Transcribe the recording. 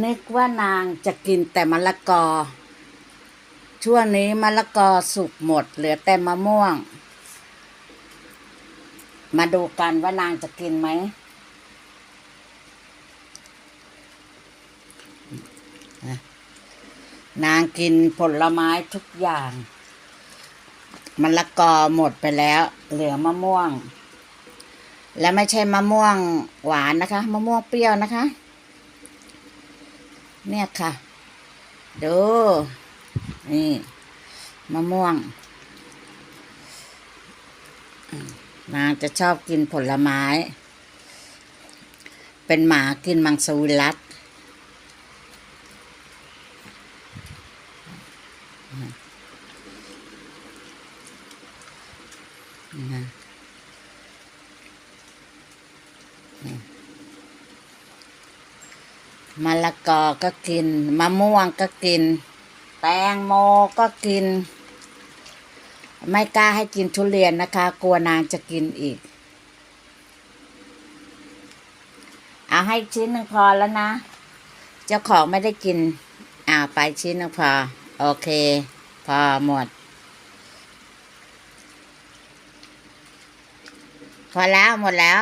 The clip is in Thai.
นึกว่านางจะกินแต่มะละกอ ช่วงนี้มะละกอสุกหมด เหลือแต่มะม่วง มาดูกันว่านางจะกินไหม นางกินผลไม้ทุกอย่างมะละกอหมดไปแล้ว เหลือมะม่วง และไม่ใช่มะม่วงหวานนะคะ มะม่วงเปรี้ยวนะคะ เนี่ยค่ะ ดูนี่มะม่วงอืมนางจะชอบกินผลไม้ เป็นหมากินมังสวิรัตนะ มะละกอก็กิน มะม่วงก็กิน แตงโมก็กิน ไม่กล้าให้กินทุเรียนนะคะ กลัวนางจะกินอีก เอาให้ชิ้นหนึ่งพอแล้วนะ เจ้าของไม่ได้กินอ่าไปชิ้นหนึ่งพอ โอเค พอหมด พอแล้วหมดแล้ว